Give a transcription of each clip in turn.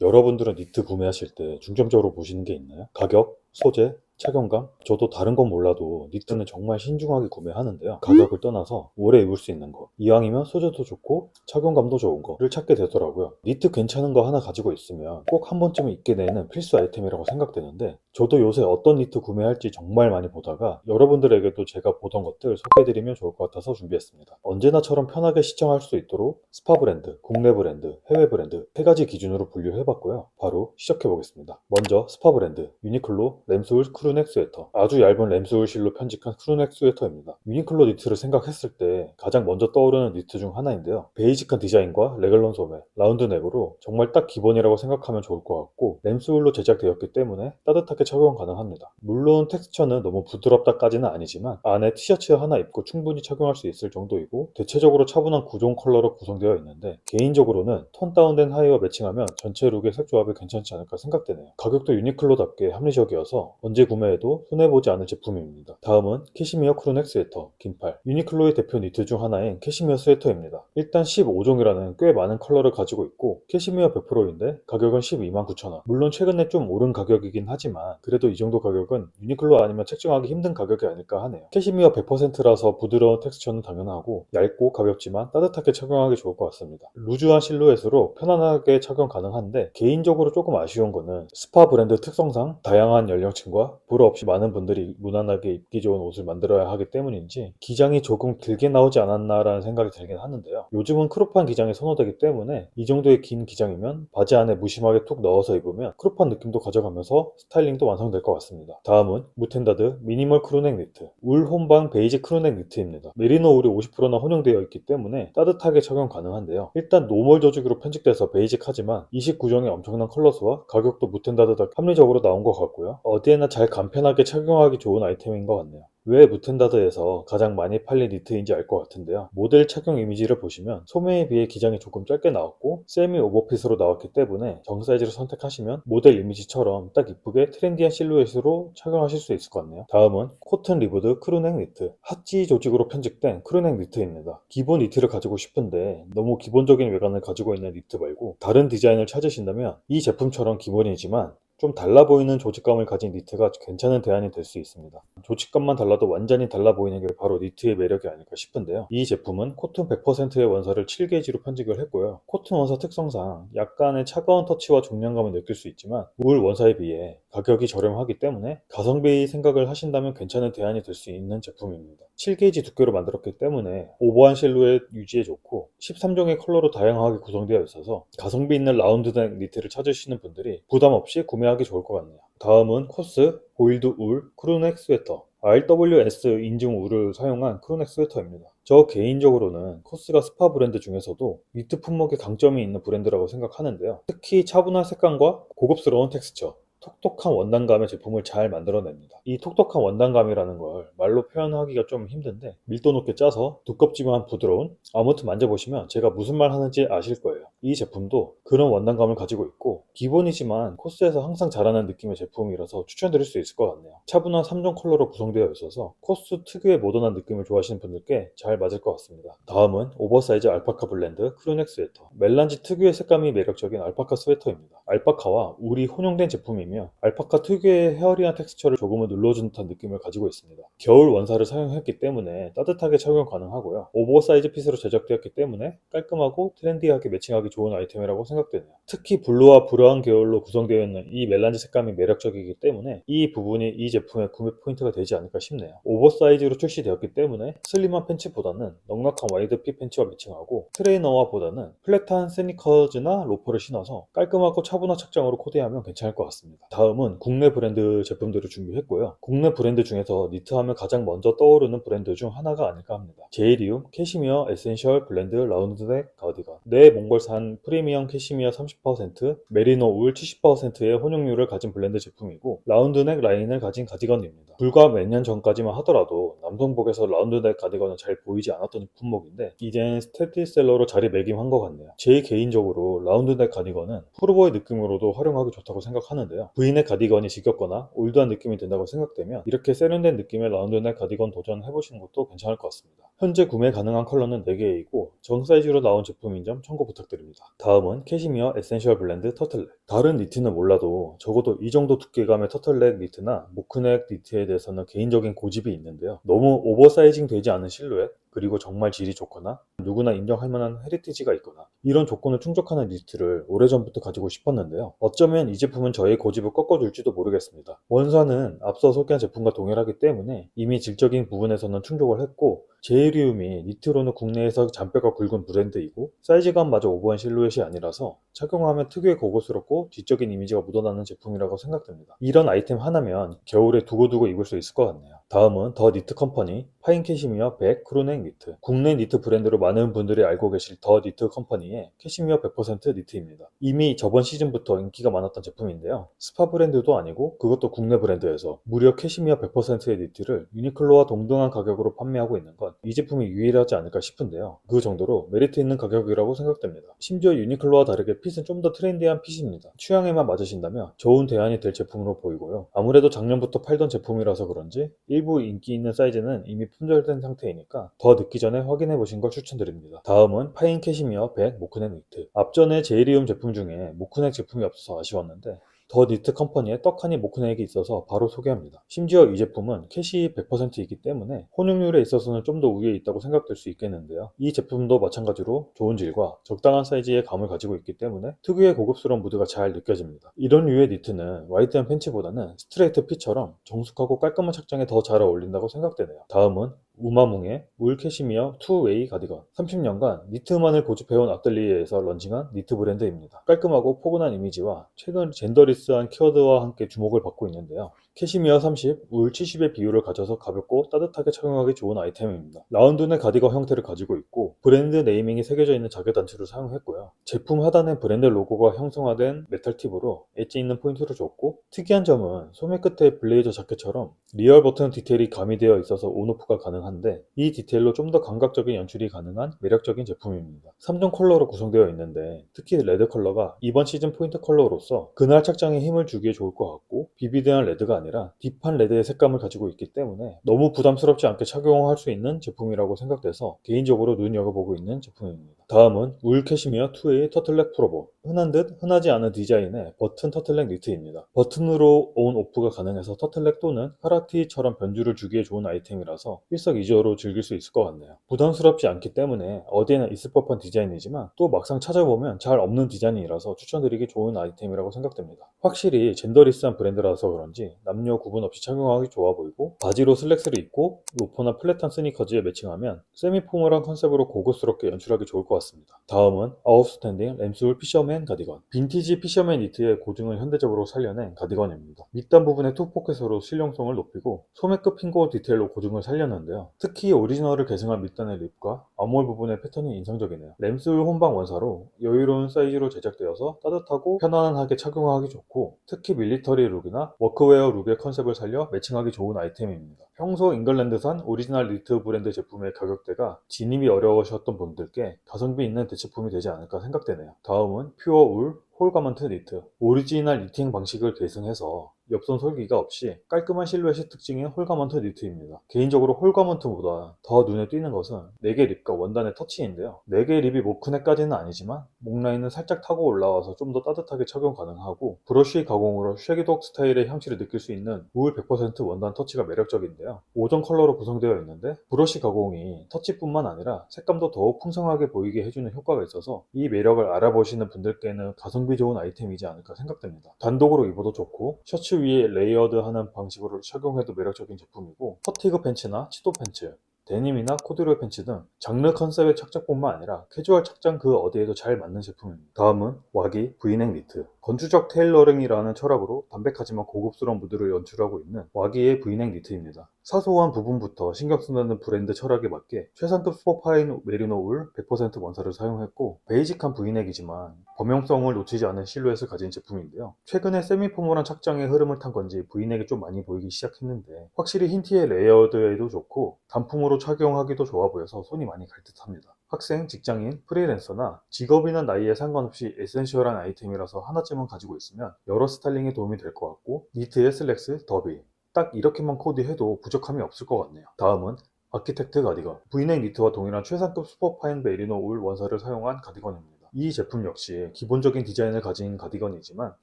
여러분들은 니트 구매하실 때 중점적으로 보시는 게 있나요? 가격, 소재, 착용감? 저도 다른 건 몰라도 니트는 정말 신중하게 구매하는데요. 가격을 떠나서 오래 입을 수 있는 거. 이왕이면 소재도 좋고 착용감도 좋은 거를 찾게 되더라고요. 니트 괜찮은 거 하나 가지고 있으면 꼭 한 번쯤은 입게 되는 필수 아이템이라고 생각되는데 저도 요새 어떤 니트 구매할지 정말 많이 보다가 여러분들에게도 제가 보던 것들 소개해드리면 좋을 것 같아서 준비했습니다. 언제나처럼 편하게 시청할 수 있도록 스파 브랜드, 국내 브랜드, 해외 브랜드 세 가지 기준으로 분류해봤고요. 바로 시작해보겠습니다. 먼저 스파 브랜드, 유니클로 램소울 크루넥 스웨터. 아주 얇은 램소울 실로 편집한 크루넥 스웨터입니다. 유니클로 니트를 생각했을 때 가장 먼저 떠오르는 니트 중 하나인데요. 베이직한 디자인과 레글런 소매, 라운드 넥으로 정말 딱 기본이라고 생각하면 좋을 것 같고 램소울로 제작되었기 때문에 따뜻하게 착용 가능합니다. 물론 텍스처는 너무 부드럽다까지는 아니지만 안에 티셔츠 하나 입고 충분히 착용할 수 있을 정도이고 대체적으로 차분한 구종 컬러로 구성되어 있는데 개인적으로는 톤 다운된 하의와 매칭하면 전체 룩의 색 조합이 괜찮지 않을까 생각되네요. 가격도 유니클로답게 합리적이어서 언제 구매해도 손해보지 않을 제품입니다. 다음은 캐시미어 크루넥 스웨터, 긴팔. 유니클로의 대표 니트 중 하나인 캐시미어 스웨터입니다. 일단 15종이라는 꽤 많은 컬러를 가지고 있고 캐시미어 100%인데 가격은 12만 9천 원. 물론 최근에 좀 오른 가격이긴 하지만 그래도 이 정도 가격은 유니클로 아니면 책정하기 힘든 가격이 아닐까 하네요. 캐시미어 100%라서 부드러운 텍스처는 당연하고 얇고 가볍지만 따뜻하게 착용하기 좋을 것 같습니다. 루즈한 실루엣으로 편안하게 착용 가능한데 개인적으로 조금 아쉬운 거는 스파 브랜드 특성상 다양한 연령층과 불호 없이 많은 분들이 무난하게 입기 좋은 옷을 만들어야 하기 때문인지 기장이 조금 길게 나오지 않았나라는 생각이 들긴 하는데요. 요즘은 크롭한 기장이 선호되기 때문에 이 정도의 긴 기장이면 바지 안에 무심하게 툭 넣어서 입으면 크롭한 느낌도 가져가면서 스타일링 도 완성될 것 같습니다. 다음은 무텐다드 미니멀 크루넥 니트 울 혼방 베이지 크루넥 니트입니다. 메리노 울이 50%나 혼용되어 있기 때문에 따뜻하게 착용 가능한데요. 일단 노멀 조직으로 편집돼서 베이직하지만 29종의 엄청난 컬러수와 가격도 무텐다드답 합리적으로 나온 것 같고요. 어디에나 잘 간편하게 착용하기 좋은 아이템인 것 같네요. 왜 무텐다드에서 가장 많이 팔린 니트인지 알 것 같은데요. 모델 착용 이미지를 보시면 소매에 비해 기장이 조금 짧게 나왔고 세미 오버핏으로 나왔기 때문에 정 사이즈를 선택하시면 모델 이미지처럼 딱 이쁘게 트렌디한 실루엣으로 착용하실 수 있을 것 같네요. 다음은 코튼 리브드 크루넥 니트 핫지 조직으로 편집된 크루넥 니트입니다. 기본 니트를 가지고 싶은데 너무 기본적인 외관을 가지고 있는 니트 말고 다른 디자인을 찾으신다면 이 제품처럼 기본이지만 좀 달라 보이는 조직감을 가진 니트가 괜찮은 대안이 될 수 있습니다. 조직감만 달라도 완전히 달라 보이는 게 바로 니트의 매력이 아닐까 싶은데요. 이 제품은 코튼 100%의 원사를 7게이지로 편집을 했고요. 코튼 원사 특성상 약간의 차가운 터치와 중량감을 느낄 수 있지만 울 원사에 비해 가격이 저렴하기 때문에 가성비 생각을 하신다면 괜찮은 대안이 될 수 있는 제품입니다. 7게이지 두께로 만들었기 때문에 오버한 실루엣 유지에 좋고 13종의 컬러로 다양하게 구성되어 있어서 가성비 있는 라운드넥 니트를 찾으시는 분들이 부담 없이 구매하기 좋을 것 같네요. 다음은 코스 보일드 울 크루넥 스웨터 RWS 인증 울을 사용한 크루넥 스웨터입니다. 저 개인적으로는 코스가 스파 브랜드 중에서도 니트 품목에 강점이 있는 브랜드라고 생각하는데요. 특히 차분한 색감과 고급스러운 텍스처, 톡톡한 원단감의 제품을 잘 만들어냅니다. 이 톡톡한 원단감이라는 걸 말로 표현하기가 좀 힘든데 밀도 높게 짜서 두껍지만 부드러운 아무튼 만져보시면 제가 무슨 말 하는지 아실 거예요. 이 제품도 그런 원단감을 가지고 있고 기본이지만 코스에서 항상 잘하는 느낌의 제품이라서 추천드릴 수 있을 것 같네요. 차분한 3종 컬러로 구성되어 있어서 코스 특유의 모던한 느낌을 좋아하시는 분들께 잘 맞을 것 같습니다. 다음은 오버사이즈 알파카 블렌드 크루넥 스웨터 멜란지 특유의 색감이 매력적인 알파카 스웨터입니다. 알파카와 울이 혼용된 제품이며 알파카 특유의 헤어리한 텍스처를 조금은 눌러준 듯한 느낌을 가지고 있습니다. 겨울 원사를 사용했기 때문에 따뜻하게 착용 가능하고요. 오버사이즈 핏으로 제작되었기 때문에 깔끔하고 트렌디하게 매칭하기 좋은 아이템이라고 생각되네요. 특히 블루와 브라운 계열로 구성되어 있는 이 멜란지 색감이 매력적이기 때문에 이 부분이 이 제품의 구매 포인트가 되지 않을까 싶네요. 오버사이즈로 출시되었기 때문에 슬림한 팬츠보다는 넉넉한 와이드 핏 팬츠와 매칭하고 트레이너와 보다는 플랫한 스니커즈나 로퍼를 신어서 깔끔하고 차분한 착장으로 코디하면 괜찮을 것 같습니다. 다음은 국내 브랜드 제품들을 준비했고요. 국내 브랜드 중에서 니트하면 가장 먼저 떠오르는 브랜드 중 하나가 아닐까 합니다. 제이리움, 캐시미어, 에센셜, 블렌드, 라운드넥, 가디건. 내 몽골산 프리미엄 캐시미어 30%, 메리노 울 70%의 혼용률을 가진 블렌드 제품이고 라운드넥 라인을 가진 가디건입니다. 불과 몇 년 전까지만 하더라도 남성복에서 라운드넥 가디건은 잘 보이지 않았던 품목인데 이젠 스테디셀러로 자리매김한 것 같네요. 제 개인적으로 라운드넥 가디건은 푸르보이 느낌으로도 활용하기 좋다고 생각하는데요. V넥 가디건이 지겹거나 올드한 느낌이 든다고 생각되면 이렇게 세련된 느낌의 라운드넥 가디건 도전해보시는 것도 괜찮을 것 같습니다. 현재 구매 가능한 컬러는 4개이고 정 사이즈로 나온 제품인 점 참고 부탁드립니다. 다음은 캐시미어 에센셜 블렌드 터틀넥. 다른 니트는 몰라도 적어도 이 정도 두께감의 터틀넥 니트나 모크넥 니트에 대해서는 개인적인 고집이 있는데요. 너무 오버사이징 되지 않은 실루엣, 그리고 정말 질이 좋거나 누구나 인정할 만한 헤리티지가 있거나 이런 조건을 충족하는 니트를 오래전부터 가지고 싶었는데요. 어쩌면 이 제품은 저의 고집을 꺾어줄지도 모르겠습니다. 원사는 앞서 소개한 제품과 동일하기 때문에 이미 질적인 부분에서는 충족을 했고 제이리움이 니트로는 국내에서 잔뼈가 굵은 브랜드이고 사이즈감마저 오버한 실루엣이 아니라서 착용하면 특유의 고급스럽고 지적인 이미지가 묻어나는 제품이라고 생각됩니다. 이런 아이템 하나면 겨울에 두고두고 입을 수 있을 것 같네요. 다음은 더 니트 컴퍼니 파인 캐시미어 100 크루넥 니트. 국내 니트 브랜드로 많은 분들이 알고 계실 더 니트 컴퍼니의 캐시미어 100% 니트입니다. 이미 저번 시즌부터 인기가 많았던 제품인데요. 스파 브랜드도 아니고 그것도 국내 브랜드에서 무려 캐시미어 100%의 니트를 유니클로와 동등한 가격으로 판매하고 있는 건 이 제품이 유일하지 않을까 싶은데요. 그 정도로 메리트 있는 가격이라고 생각됩니다. 심지어 유니클로와 다르게 핏은 좀 더 트렌디한 핏입니다. 취향에만 맞으신다면 좋은 대안이 될 제품으로 보이고요. 아무래도 작년부터 팔던 제품이라서 그런지 일부 인기 있는 사이즈는 이미 품절된 상태이니까 더 늦기 전에 확인해 보신 걸 추천드립니다. 다음은 파인 캐시미어 100 모크넥 니트. 앞전에 제이리움 제품 중에 모크넥 제품이 없어서 아쉬웠는데 더 니트 컴퍼니의 떡하니 모크넥이 있어서 바로 소개합니다. 심지어 이 제품은 캐시 100%이기 때문에 혼용률에 있어서는 좀 더 우위에 있다고 생각될 수 있겠는데요. 이 제품도 마찬가지로 좋은 질과 적당한 사이즈의 감을 가지고 있기 때문에 특유의 고급스러운 무드가 잘 느껴집니다. 이런 류의 니트는 와이드한 팬츠보다는 스트레이트 핏처럼 정숙하고 깔끔한 착장에 더 잘 어울린다고 생각되네요. 다음은 우마뭉의 울 캐시미어 투웨이 가디건 30년간 니트만을 고집해온 아틀리에에서 런칭한 니트 브랜드입니다. 깔끔하고 포근한 이미지와 최근 젠더리스한 키워드와 함께 주목을 받고 있는데요. 캐시미어 30, 울 70의 비율을 가져서 가볍고 따뜻하게 착용하기 좋은 아이템입니다. 라운드넥 가디건 형태를 가지고 있고 브랜드 네이밍이 새겨져 있는 자켓 단추를 사용했고요. 제품 하단에 브랜드 로고가 형성화된 메탈 팁으로 엣지 있는 포인트를 줬고 특이한 점은 소매 끝에 블레이저 자켓처럼 리얼 버튼 디테일이 가미되어 있어서 온오프가 가능한데 이 디테일로 좀 더 감각적인 연출이 가능한 매력적인 제품입니다. 3종 컬러로 구성되어 있는데 특히 레드 컬러가 이번 시즌 포인트 컬러로서 그날 착장에 힘을 주기에 좋을 것 같고 비비드한 레드가 아니라 딥한 레드의 색감을 가지고 있기 때문에 너무 부담스럽지 않게 착용할 수 있는 제품이라고 생각돼서 개인적으로 눈여겨보고 있는 제품입니다. 다음은 울 캐시미어 2의 터틀넥 프로보 흔한 듯 흔하지 않은 디자인의 버튼 터틀넥 니트입니다. 버튼으로 온 오프가 가능해서 터틀넥 또는 카라티처럼 변주를 주기에 좋은 아이템이라서 일석이조로 즐길 수 있을 것 같네요. 부담스럽지 않기 때문에 어디에나 있을 법한 디자인이지만 또 막상 찾아보면 잘 없는 디자인이라서 추천드리기 좋은 아이템이라고 생각됩니다. 확실히 젠더리스한 브랜드라서 그런지 남녀 구분 없이 착용하기 좋아 보이고 바지로 슬랙스를 입고 로퍼나 플랫한 스니커즈에 매칭하면 세미포멀한 컨셉으로 고급스럽게 연출하기 좋을 것 같 습니다. 다음은 아웃스탠딩 램스울 피셔맨 가디건 빈티지 피셔맨 니트의 고증을 현대적으로 살려낸 가디건입니다. 밑단 부분의 투 포켓으로 실용성을 높이고 소매끝 핑거 디테일로 고증을 살렸는데요. 특히 오리지널을 계승한 밑단의 립과 아몰 부분의 패턴이 인상적이네요. 램스울 혼방 원사로 여유로운 사이즈로 제작되어서 따뜻하고 편안하게 착용하기 좋고 특히 밀리터리 룩이나 워크웨어 룩의 컨셉을 살려 매칭하기 좋은 아이템입니다. 평소 잉글랜드산 오리지널 니트 브랜드 제품의 가격대가 진입이 어려우셨던 분들께 가성 비 있는 대체품이 되지 않을까 생각되네요. 다음은 퓨어 울 홀가먼트 니트 오리지널 니팅 방식을 계승해서 옆선 솔기가 없이 깔끔한 실루엣이 특징인 홀가먼트 니트입니다. 개인적으로 홀가먼트보다 더 눈에 띄는 것은 4개 립과 원단의 터치인데요. 4개 립이 모크넥까지는 아니지만 목 라인은 살짝 타고 올라와서 좀 더 따뜻하게 착용 가능하고 브러쉬 가공으로 쉐기독 스타일의 향취를 느낄 수 있는 우울 100% 원단 터치가 매력적인데요. 5종 컬러로 구성되어 있는데 브러쉬 가공이 터치뿐만 아니라 색감도 더욱 풍성하게 보이게 해주는 효과가 있어서 이 매력을 알아보시는 분들께는 가성비 좋은 아이템이지 않을까 생각됩니다. 단독으로 입어도 좋고 셔츠 위에 레이어드하는 방식으로 착용해도 매력적인 제품이고 퍼티그 팬츠나 치도 팬츠 데님이나 코듀로이 팬츠 등 장르 컨셉의 착장뿐만 아니라 캐주얼 착장 그 어디에도 잘 맞는 제품입니다. 다음은 와기 브이넥 니트 건축적 테일러링이라는 철학으로 담백하지만 고급스러운 무드를 연출하고 있는 와기의 브이넥 니트입니다. 사소한 부분부터 신경 쓰는 브랜드 철학에 맞게 최상급 슈퍼파인 메리노 울 100% 원사를 사용했고 베이직한 브이넥이지만 범용성을 놓치지 않은 실루엣을 가진 제품인데요. 최근에 세미포멀한 착장의 흐름을 탄 건지 브이넥이 좀 많이 보이기 시작했는데 확실히 흰 티의 레이어드에도 좋고 단풍으로 착용하기도 좋아 보여서 손이 많이 갈 듯합니다. 학생, 직장인, 프리랜서나 직업이나 나이에 상관없이 에센셜한 아이템이라서 하나쯤은 가지고 있으면 여러 스타일링에 도움이 될 것 같고 니트에 슬랙스, 더비 딱 이렇게만 코디해도 부족함이 없을 것 같네요. 다음은 아키텍트 가디건 V넥 니트와 동일한 최상급 슈퍼파인 메리노 울 원사를 사용한 가디건입니다. 이 제품 역시 기본적인 디자인을 가진 가디건이지만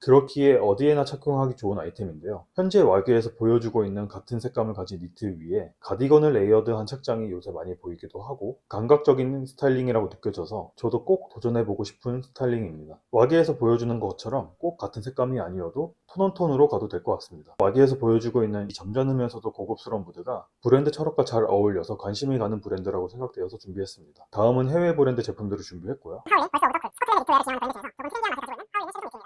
그렇기에 어디에나 착용하기 좋은 아이템인데요. 현재 와규에서 보여주고 있는 같은 색감을 가진 니트 위에 가디건을 레이어드한 착장이 요새 많이 보이기도 하고 감각적인 스타일링이라고 느껴져서 저도 꼭 도전해보고 싶은 스타일링입니다. 와기에서 보여주는 것처럼 꼭 같은 색감이 아니어도 톤온톤으로 가도 될 것 같습니다. 와기에서 보여주고 있는 이 점잖으면서도 고급스러운 무드가 브랜드 철학과 잘 어울려서 관심이 가는 브랜드라고 생각되어서 준비했습니다. 다음은 해외 브랜드 제품들을 준비했고요. 在这个平安的前上小